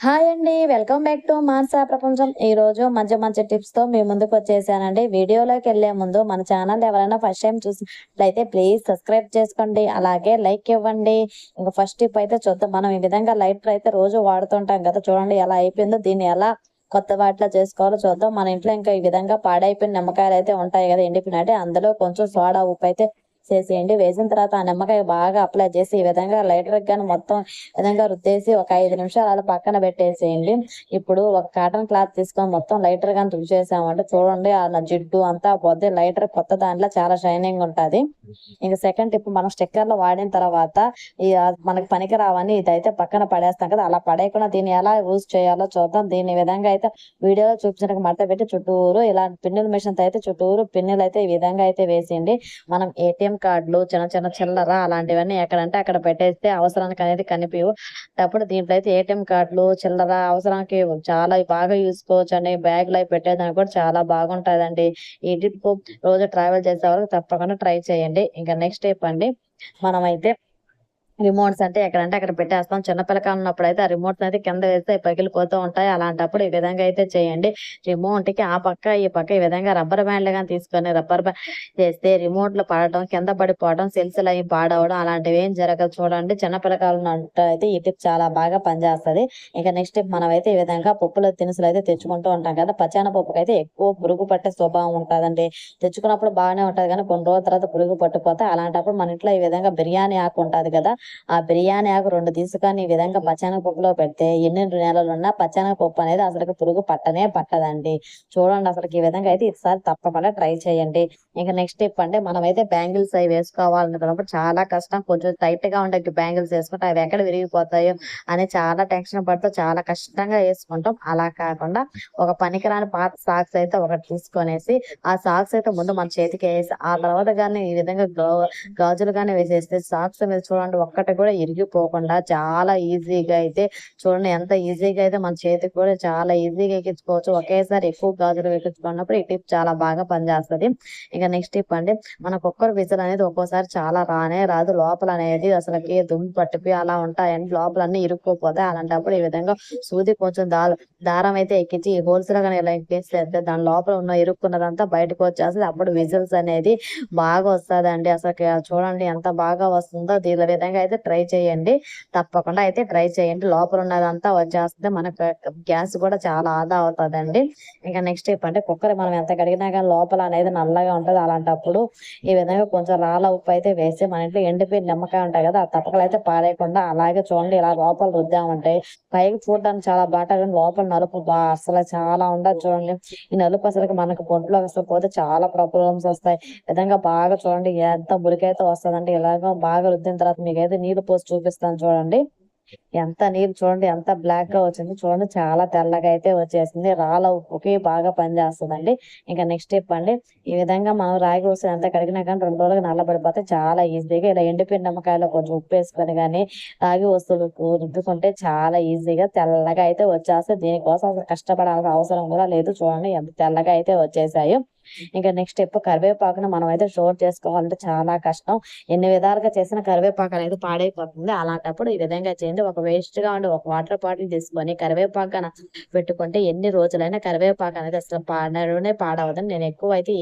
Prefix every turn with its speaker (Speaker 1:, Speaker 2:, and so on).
Speaker 1: Hi అండి welcome back to మార్సా ప్రపంచం. ఈ రోజు మంచి మంచి టిప్స్తో మీ ముందుకు వచ్చేసానండి. వీడియోలోకి వెళ్ళే ముందు మన ఛానల్ ఎవరైనా ఫస్ట్ టైం చూసినట్లయితే ప్లీజ్ సబ్స్క్రైబ్ చేసుకోండి. అలాగే లైక్ ఇవ్వండి. ఇంకా ఫస్ట్ టిప్ అయితే చూద్దాం. మనం ఈ విధంగా లైటర్ అయితే రోజు వాడుతుంటాం కదా. చూడండి ఎలా అయిపోయిందో దీన్ని ఎలా కొత్త వాటిలో చేసుకోవాలో చూద్దాం. మన ఇంట్లో ఇంకా ఈ విధంగా పాడైపోయిన నిమ్మకాయలు అయితే ఉంటాయి కదా ఎండిపోయినట్టే. అందులో కొంచెం సోడా ఉప్పు అయితే చేసేయండి. వేసిన తర్వాత ఆ నిమ్మకాయ బాగా అప్లై చేసి ఈ విధంగా లైటర్ గాని మొత్తం ఈ విధంగా రుద్దేసి ఒక ఐదు నిమిషాలు అలా పక్కన పెట్టేసేయండి. ఇప్పుడు ఒక కాటన్ క్లాత్ తీసుకొని మొత్తం లైటర్ గాని తుడిచేసామంటే చూడండి ఆ జిడ్డు అంతా పోతే లైటర్ కొత్త దాంట్లో చాలా షైనింగ్ ఉంటది. ఇంకా సెకండ్ టిప్ మనం స్టిక్కర్లు వాడిన తర్వాత ఈ మనకి పనికి రావని ఇదైతే పక్కన పడేస్తాం కదా అలా పడేయకుండా దీన్ని ఎలా యూజ్ చేయాలో చూద్దాం. దీని విధంగా అయితే వీడియోలో చూపించడానికి మడత పెట్టి చుట్టూరు ఇలా పిన్నుల మిషన్ అయితే చుట్టూరు పిన్నులు అయితే ఈ విధంగా అయితే వేసేయండి. మనం ఏటీఎం కార్డులు చిన్న చిన్న చిల్లర అలాంటివన్నీ ఎక్కడంటే అక్కడ పెట్టేస్తే అవసరానికి అనేది కనిపించవు అప్పుడు దీంట్లో అయితే ఏటీఎం కార్డులు చిల్లర అవసరానికి చాలా బాగా చూసుకోవచ్చు అండి బ్యాగ్లో పెట్టేదానికి కూడా చాలా బాగుంటదండి. ఈ ట్రిప్ రోజు ట్రావెల్ చేసే వరకు తప్పకుండా ట్రై చేయండి. ఇంకా నెక్స్ట్ స్టెప్ అండి. మనమైతే రిమోట్స్ అంటే ఎక్కడంటే అక్కడ పెట్టేస్తాం. చిన్నపిల్లకాయలు ఉన్నప్పుడు అయితే ఆ రిమోట్స్ అయితే కింద వేస్తే పగిలిపోతూ ఉంటాయి. అలాంటప్పుడు ఈ విధంగా అయితే చేయండి. రిమోట్కి ఆ పక్క ఈ పక్క ఈ విధంగా రబ్బర్ బ్యాండ్ కానీ తీసుకొని రబ్బర్ బ్యాండ్ చేస్తే రిమోట్లో పడటం కింద పడిపోవడం సెల్స్ అవి పాడవడం అలాంటివి ఏం జరగదు. చూడండి చిన్నపిల్లకాయలు ఉన్నట్టు అయితే ఈ టిప్ చాలా బాగా పనిచేస్తది. ఇంకా నెక్స్ట్ టిప్ మనం అయితే ఈ విధంగా పప్పుల దినుసులు అయితే తెచ్చుకుంటూ ఉంటాం కదా. పచ్చాన పప్పుకి అయితే ఎక్కువ పురుగు పట్టే స్వభావం ఉంటుందండి. తెచ్చుకున్నప్పుడు బాగానే ఉంటుంది కానీ కొన్ని రోజుల తర్వాత పురుగు పట్టుకుపోతే అలాంటప్పుడు మన ఇంట్లో ఈ విధంగా బిర్యానీ ఆకు ఉంటుంది కదా ఆ బిర్యానీ ఆకు రెండు తీసుకొని ఈ విధంగా పచ్చాన పప్పులో పెడితే ఎన్ని నెలలు ఉన్నా పచ్చనగ పప్పు అనేది అసలు పురుగు పట్టనే పట్టదండి. చూడండి అసలు ఈ విధంగా అయితే ఈసారి తప్పకుండా ట్రై చేయండి. ఇంకా నెక్స్ట్ స్టెప్ అంటే మనం అయితే బ్యాంగిల్స్ అవి వేసుకోవాలనుకున్నప్పుడు చాలా కష్టం. కొంచెం టైట్గా ఉండే బ్యాంగిల్స్ వేసుకుంటే అవి ఎక్కడ విరిగిపోతాయో అని చాలా టెన్షన్ పడుతూ చాలా కష్టంగా వేసుకుంటాం. అలా కాకుండా ఒక పనికిరాని పాత సాక్స్ అయితే ఒకటి తీసుకొనేసి ఆ సాక్స్ అయితే ముందు మన చేతికి వేసి ఆ తర్వాత కానీ ఈ విధంగా గాజులు కానీ వేసేస్తే సాక్స్ మీద చూడండి ఒక ఒక్కటి కూడా ఇరిగిపోకుండా చాలా ఈజీగా అయితే చూడండి ఎంత ఈజీగా అయితే మన చేతికి కూడా చాలా ఈజీగా ఎక్కించుకోవచ్చు. ఒకేసారి ఎక్కువ గాజులు ఎక్కించుకున్నప్పుడు ఈ టిప్ చాలా బాగా పనిచేస్తుంది. ఇంకా నెక్స్ట్ టిప్ అంటే మన కుక్కర్ విజిల్ అనేది ఒక్కోసారి చాలా రానే రాదు. లోపల అనేది అసలుకి దుమ్ము పట్టిపోయి అలా ఉంటాయండి లోపల అన్ని ఇరుక్కుపోతాయి. అలాంటప్పుడు ఈ విధంగా సూది కొంచెం దా దారం అయితే ఎక్కించి ఈ హోల్స్ కానీ ఇలా ఎక్కిస్తే దాని లోపల ఉన్న ఇరుక్కున్నదంతా బయటకు వచ్చేస్తుంది. అప్పుడు విజిల్స్ అనేది బాగా వస్తుందండి. అసలు చూడండి ఎంత బాగా వస్తుందో. దీని విధంగా అయితే ట్రై చేయండి. తప్పకుండా అయితే ట్రై చేయండి. లోపల ఉన్నదంతా వచ్చేస్తుంది మనకు గ్యాస్ కూడా చాలా ఆదా అవుతుందండి. ఇంకా నెక్స్ట్ అంటే కుక్కర్ మనం ఎంత కడిగినా కానీ లోపల అనేది నల్లగా ఉంటుంది అలాంటప్పుడు. ఈ విధంగా కొంచెం రాళ్ళ ఉప్పు అయితే వేసి మన ఇంట్లో ఎండిపోయిన నిమ్మకాయ ఉంటాయి కదా ఆ తప్పకలు అయితే పారేయకుండా అలాగే చూడండి ఇలా లోపల రుద్దామంటే పైకి చూడడానికి చాలా బాగా లోపల నలుపు బా అసలు చాలా ఉండదు చూడండి. ఈ నలుపు అసలు మనకు పొంట్లో అసలు పోతే చాలా ప్రాబ్లమ్స్ వస్తాయి. ఈ విధంగా బాగా చూడండి ఎంత మురికైతే వస్తుందంటే ఇలాగ బాగా రుద్దిన తర్వాత మీకైతే నీళ్ళు పోసి చూపిస్తాను చూడండి. ఎంత నీళ్ళు చూడండి ఎంత బ్లాక్గా వచ్చింది. చూడండి చాలా తెల్లగా అయితే వచ్చేసింది. రాళ్ళ ఉప్పుకి బాగా పనిచేస్తుందండి ఇంకా నెక్స్ట్ స్టెప్ అండి. ఈ విధంగా మనం రాగి వస్తుంది ఎంత కడిగినా కానీ రెండు రోజులకు నల్లబడిపోతే చాలా ఈజీగా ఇలా ఎండిపోయిన నిమ్మకాయలు కొంచెం ఉప్పు వేసుకొని కానీ రాగి వస్తువులు రుద్దుకుంటే చాలా ఈజీగా తెల్లగా అయితే వచ్చేస్తాయి. దీనికోసం అసలు కష్టపడాల్సిన అవసరం కూడా లేదు. చూడండి ఎంత తెల్లగా అయితే వచ్చేసాయో. ఇంకా నెక్స్ట్ స్టెప్ కరివేపాకును మనం అయితే స్టోర్ చేసుకోవాలంటే చాలా కష్టం. ఎన్ని విధాలుగా చేసిన కరివేపాకు అనేది పాడైపోతుంది. అలాంటప్పుడు ఈ విధంగా చేయండి. ఒక వేస్ట్గా ఉండి ఒక వాటర్ బాటిల్ తీసుకొని కరివేపాకు పెట్టుకుంటే ఎన్ని రోజులైనా కరివేపాకు అనేది అసలు పాడనే పాడవదని నేను ఎక్కువ అయితే